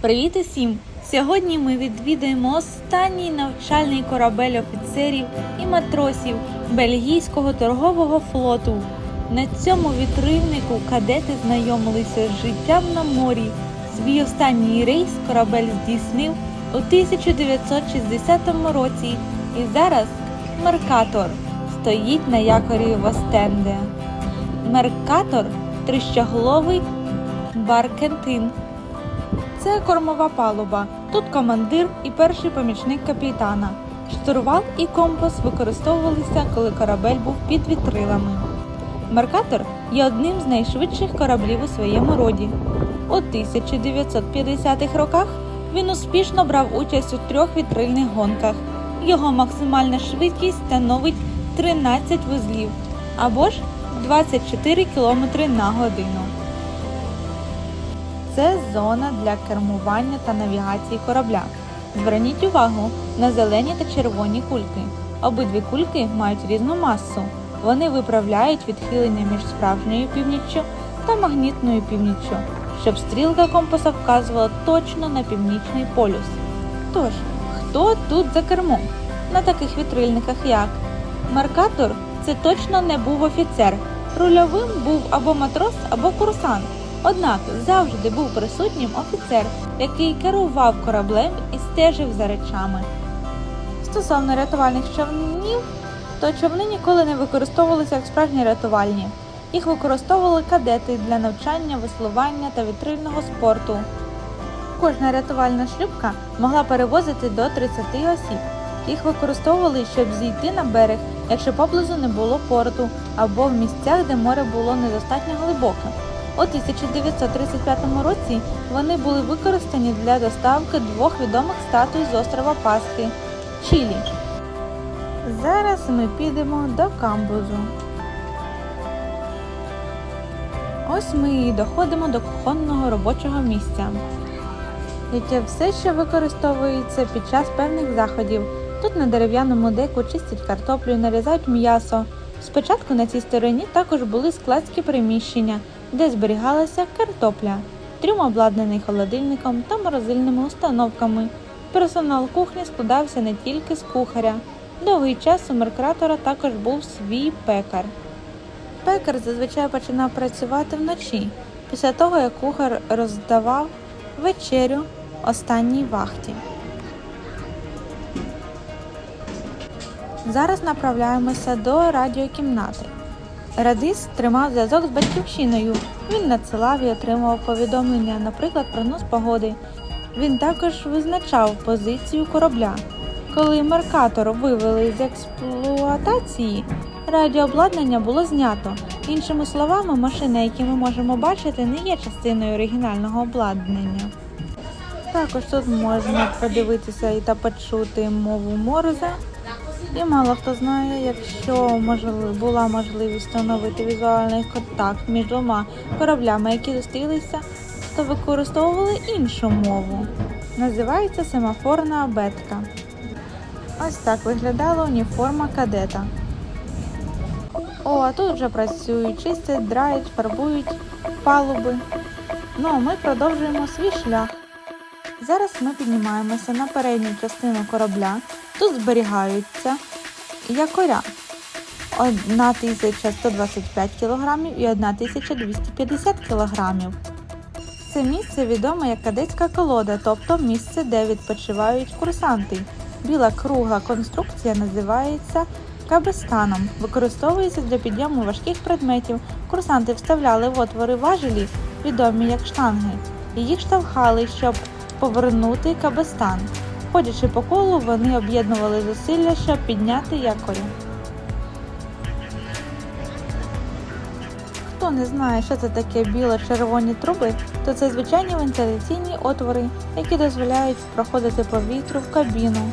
Привіт усім! Сьогодні ми відвідаємо останній навчальний корабель офіцерів і матросів бельгійського торгового флоту. На цьому вітривнику кадети знайомилися з життям на морі. Свій останній рейс корабель здійснив у 1960 році і зараз Меркатор стоїть на якорі в Остенде. Меркатор трищоголовий Баркентин. Це кормова палуба. Тут командир і перший помічник капітана. Штурвал і компас використовувалися, коли корабель був під вітрилами. Меркатор є одним з найшвидших кораблів у своєму роді. У 1950-х роках він успішно брав участь у трьох вітрильних гонках. Його максимальна швидкість становить 13 вузлів або ж 24 км на годину. Це зона для кермування та навігації корабля. Зверніть увагу на зелені та червоні кульки. Обидві кульки мають різну масу. Вони виправляють відхилення між справжньою північчю та магнітною північчю, щоб стрілка компаса вказувала точно на північний полюс. Тож, хто тут за кермом? На таких вітрильниках як Меркатор це точно не був офіцер. Рульовим був або матрос, або курсант. Однак завжди був присутнім офіцер, який керував кораблем і стежив за речами. Стосовно рятувальних човнів, то човни ніколи не використовувалися як справжні рятувальні. Їх використовували кадети для навчання, веслування та вітрильного спорту. Кожна рятувальна шлюпка могла перевозити до 30 осіб. Їх використовували, щоб зійти на берег, якщо поблизу не було порту, або в місцях, де море було недостатньо глибоке. У 1935 році вони були використані для доставки двох відомих статуй з острова Пасхи Чилі. Зараз ми підемо до камбузу. Ось ми і доходимо до кухонного робочого місця, яке все ще використовується під час певних заходів. Тут на дерев'яному деку чистять картоплю, нарізають м'ясо. Спочатку на цій стороні також були складські приміщення, де зберігалася картопля. Трюм обладнаний холодильником та морозильними установками. Персонал кухні складався не тільки з кухаря. Довгий час у меркратора також був свій пекар. Пекар зазвичай починав працювати вночі, після того як кухар роздавав вечерю останній вахті. Зараз направляємося до радіокімнати. Радист тримав зв'язок з батьківщиною. Він надсилав і отримував повідомлення, наприклад, прогноз погоди. Він також визначав позицію корабля. Коли Меркатор вивели з експлуатації, радіообладнання було знято. Іншими словами, машини, які ми можемо бачити, не є частиною оригінального обладнання. Також тут можна подивитися і та почути мову Морзе. І мало хто знає, якщо можливо, була можливість встановити візуальний контакт між двома кораблями, які зустрілися, то використовували іншу мову. Називається семафорна абетка. Ось так виглядала уніформа кадета. О, а тут вже працюють, чистять, драють, фарбують палуби. Ну а ми продовжуємо свій шлях. Зараз ми піднімаємося на передню частину корабля. Тут зберігаються якоря 1125 кг і 1250 кг. Це місце відоме як кадетська колода, тобто місце, де відпочивають курсанти. Біла кругла конструкція називається кабестаном. Використовується для підйому важких предметів. Курсанти вставляли в отвори важелі, відомі як штанги, їх штовхали, щоб повернути кабестан. Ходячи по колу, вони об'єднували зусилля, щоб підняти якорі. Хто не знає, що це таке біло-червоні труби, то це звичайні вентиляційні отвори, які дозволяють проходити повітрю в кабіну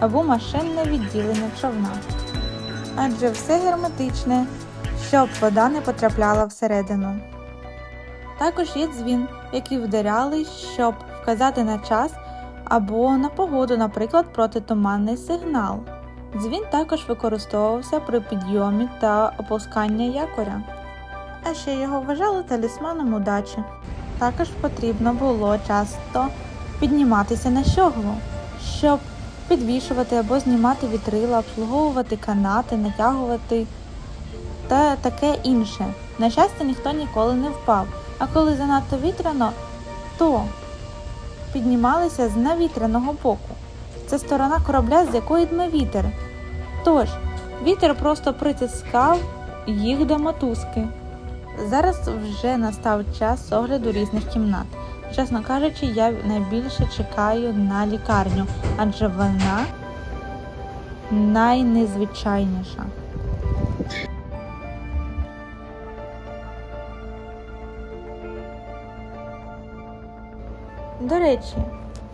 або машинне відділення човна. Адже все герметичне, щоб вода не потрапляла всередину. Також є дзвін, який вдаряли, щоб вказати на час або на погоду, наприклад, протитуманний сигнал. Дзвін також використовувався при підйомі та опусканні якоря. А ще його вважали талісманом удачі. Також потрібно було часто підніматися на щоглу, щоб підвішувати або знімати вітрила, обслуговувати канати, натягувати та таке інше. На щастя, ніхто ніколи не впав, а коли занадто вітряно, то піднімалися з навітряного боку. Це сторона корабля, з якої дме вітер. Тож, вітер просто притискав їх до мотузки. Зараз вже настав час огляду різних кімнат. Чесно кажучи, я найбільше чекаю на лікарню, адже вона найнезвичайніша. До речі,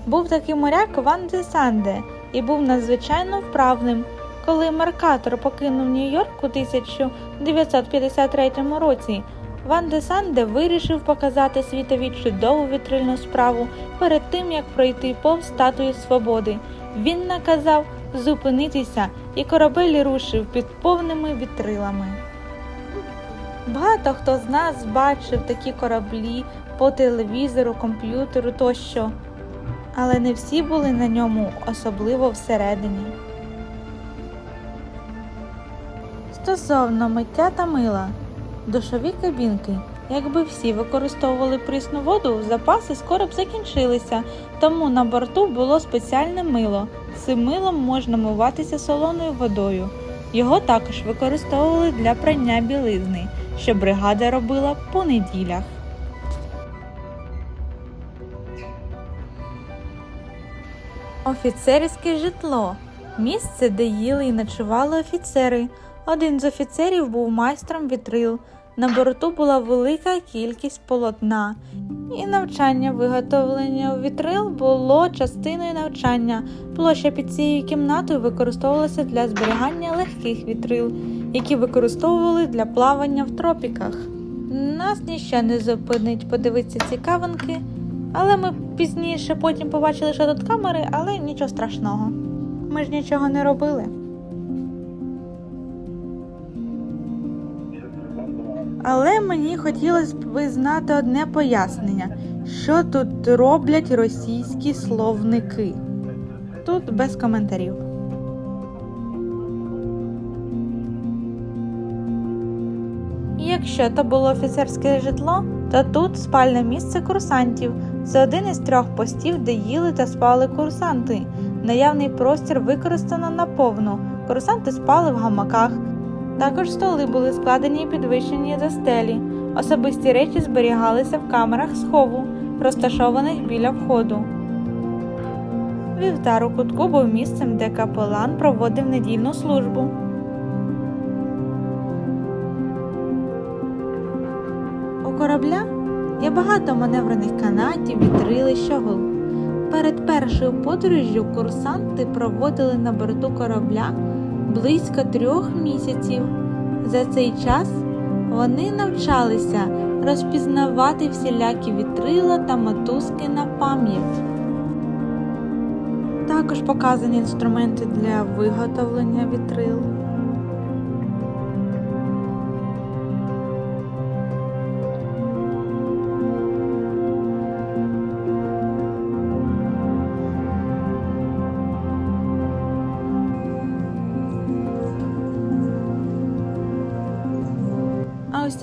був такий моряк Ван де Санде і був надзвичайно вправним. Коли Меркатор покинув Нью-Йорк у 1953 році, Ван де Санде вирішив показати світові чудову вітрильну справу перед тим, як пройти повз статуї свободи. Він наказав зупинитися, і корабель рушив під повними вітрилами. Багато хто з нас бачив такі кораблі по телевізору, комп'ютеру тощо, але не всі були на ньому, особливо всередині. Стосовно миття та мила, душові кабінки. Якби всі використовували прісну воду, запаси скоро б закінчилися, тому на борту було спеціальне мило. Цим милом можна миватися солоною водою. Його також використовували для прання білизни, що бригада робила по неділях. Офіцерське житло місце, де їли і ночували офіцери. Один з офіцерів був майстром вітрил. На борту була велика кількість полотна, і навчання виготовлення вітрил було частиною навчання. Площа під цією кімнатою використовувалася для зберігання легких вітрил, які використовували для плавання в тропіках. Нас ніщо не зупинить подивитися цікавинки, але ми пізніше потім побачили, що тут камери, але нічого страшного. Ми ж нічого не робили. Але мені хотілося б знати одне пояснення, що тут роблять російські словники. Тут без коментарів. Якщо то було офіцерське житло, то тут спальне місце курсантів. Це один із трьох постів, де їли та спали курсанти. Наявний простір використано наповну. Курсанти спали в гамаках. Також столи були складені і підвищені до стелі. Особисті речі зберігалися в камерах схову, розташованих біля входу. Вівтар у кутку був місцем, де капелан проводив недільну службу. Корабля є багато маневрених канатів, вітрил і щогол. Перед першою подорожжю курсанти проводили на борту корабля близько трьох місяців. За цей час вони навчалися розпізнавати всілякі вітрила та мотузки на пам'ять. Також показані інструменти для виготовлення вітрил.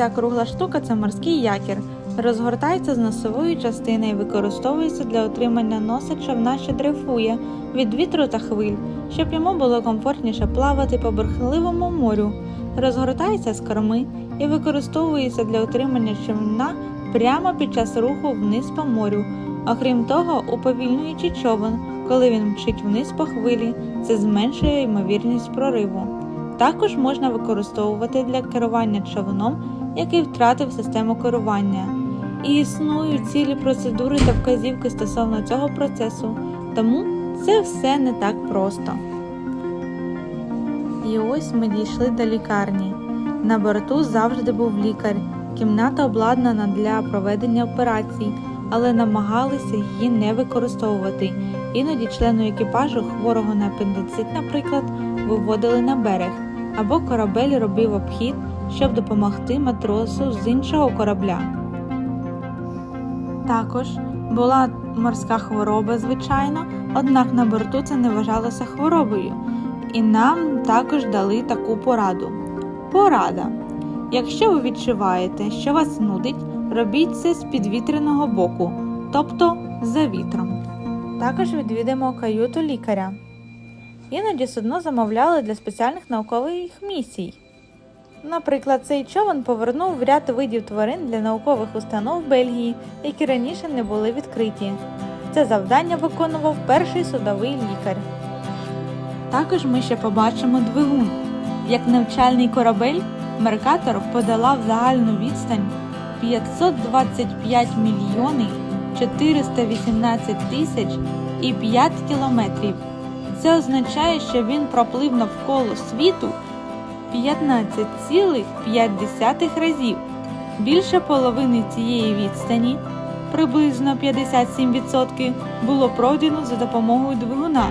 Ця кругла штука це морський якір. Розгортається з носової частини і використовується для отримання носа човна, що дрейфує від вітру та хвиль, щоб йому було комфортніше плавати по бурхливому морю. Розгортається з корми і використовується для отримання човна прямо під час руху вниз по морю. Окрім того, уповільнюючи човен, коли він мчить вниз по хвилі, це зменшує ймовірність прориву. Також можна використовувати для керування човном, який втратив систему керування. І існують цілі процедури та вказівки стосовно цього процесу, тому це все не так просто. І ось ми дійшли до лікарні. На борту завжди був лікар. Кімната обладнана для проведення операцій, але намагалися її не використовувати. Іноді члену екіпажу хворого на апендицит, наприклад, виводили на берег, або корабель робив обхід, щоб допомогти матросу з іншого корабля. Також була морська хвороба, звичайно, однак на борту це не вважалося хворобою. І нам також дали таку пораду. Порада. Якщо ви відчуваєте, що вас нудить, робіть це з підвітряного боку, тобто за вітром. Також відвідаємо каюту лікаря. Іноді судно замовляли для спеціальних наукових місій. Наприклад, цей човен повернув ряд видів тварин для наукових установ Бельгії, які раніше не були відкриті. Це завдання виконував перший судовий лікар. Також ми ще побачимо двигун. Як навчальний корабель, Меркатор подолав загальну відстань 525 мільйонів 418 тисяч і 5 кілометрів. Це означає, що він проплив навколо світу 15,5 разів. Більше половини цієї відстані, приблизно 57%, було пройдено за допомогою двигуна.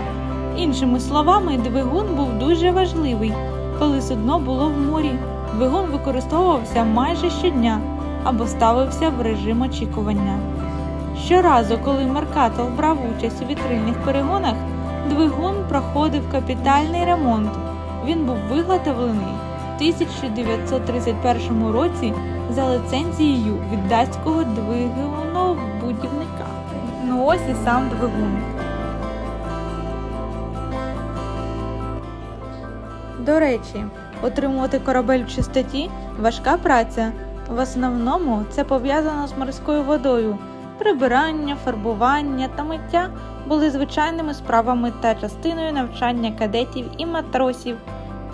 Іншими словами, двигун був дуже важливий. Коли судно було в морі, двигун використовувався майже щодня або ставився в режим очікування. Щоразу, коли Меркатор брав участь у вітрильних перегонах, двигун проходив капітальний ремонт. Він був виготовлений в 1931 році за ліцензією від датського двигуновбудівника. Ну ось і сам двигун. До речі, отримувати корабель в чистоті важка праця. В основному це пов'язано з морською водою. Прибирання, фарбування та миття були звичайними справами та частиною навчання кадетів і матросів.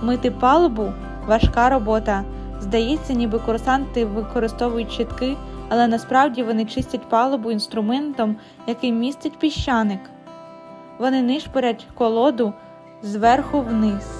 Мити палубу важка робота. Здається, ніби курсанти використовують щітки, але насправді вони чистять палубу інструментом, який містить піщаник. Вони нишпорять колоду зверху вниз.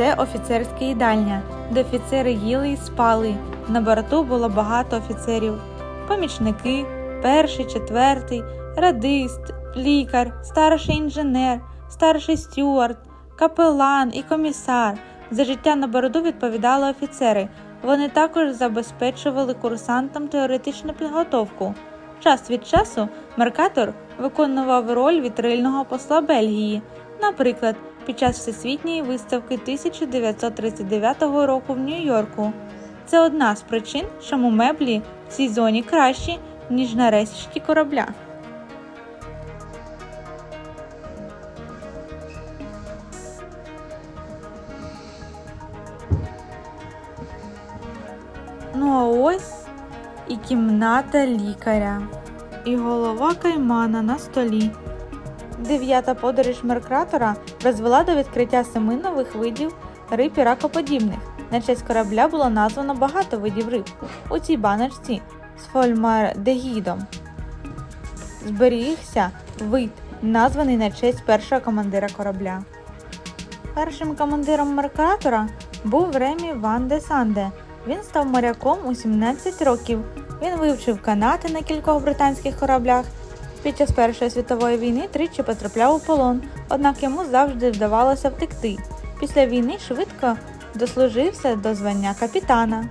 Це офіцерська їдальня, де офіцери їли і спали. На борту було багато офіцерів: помічники, перший, четвертий, радист, лікар, старший інженер, старший стюард, капелан і комісар. За життя на бороду відповідали офіцери. Вони також забезпечували курсантам теоретичну підготовку. Час від часу Меркатор виконував роль вітрильного посла Бельгії. Наприклад, під час всесвітньої виставки 1939 року в Нью-Йорку. Це одна з причин, чому меблі в цій зоні кращі, ніж на решті корабля. Ну а ось і кімната лікаря, і голова каймана на столі. Дев'ята подорож Меркратора призвела до відкриття семи нових видів риб і ракоподібних. На честь корабля було названо багато видів риб. У цій баночці з фольмардегідом зберігся вид, названий на честь першого командира корабля. Першим командиром Меркатора був Ремі Ван де Санде. Він став моряком у 17 років. Він вивчив канати на кількох британських кораблях. Під час Першої світової війни тричі потрапляв у полон, однак йому завжди вдавалося втекти. Після війни швидко дослужився до звання капітана.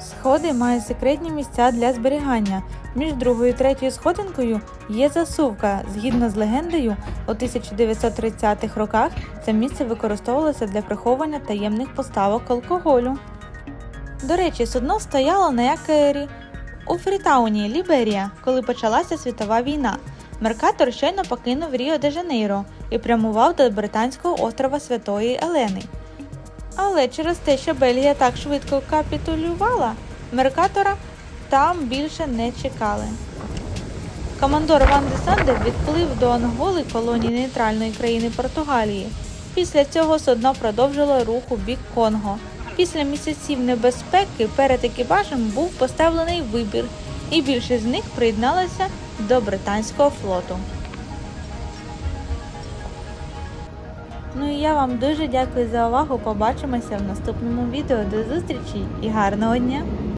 Сходи мають секретні місця для зберігання. Між другою і третьою сходинкою є засувка. Згідно з легендою, у 1930-х роках це місце використовувалося для приховування таємних поставок алкоголю. До речі, судно стояло на якорі у Фрітауні, Ліберія, коли почалася світова війна. Меркатор щойно покинув Ріо де Жанейро і прямував до британського острова Святої Елени. Але через те, що Бельгія так швидко капітулювала, Меркатора там більше не чекали. Командор Ван де Санде відплив до Анголи колонії нейтральної країни Португалії. Після цього судно продовжило рух у бік Конго. Після місяців небезпеки перед екіпажем був поставлений вибір, і більшість з них приєдналася до британського флоту. Ну і я вам дуже дякую за увагу. Побачимося в наступному відео. До зустрічі і гарного дня!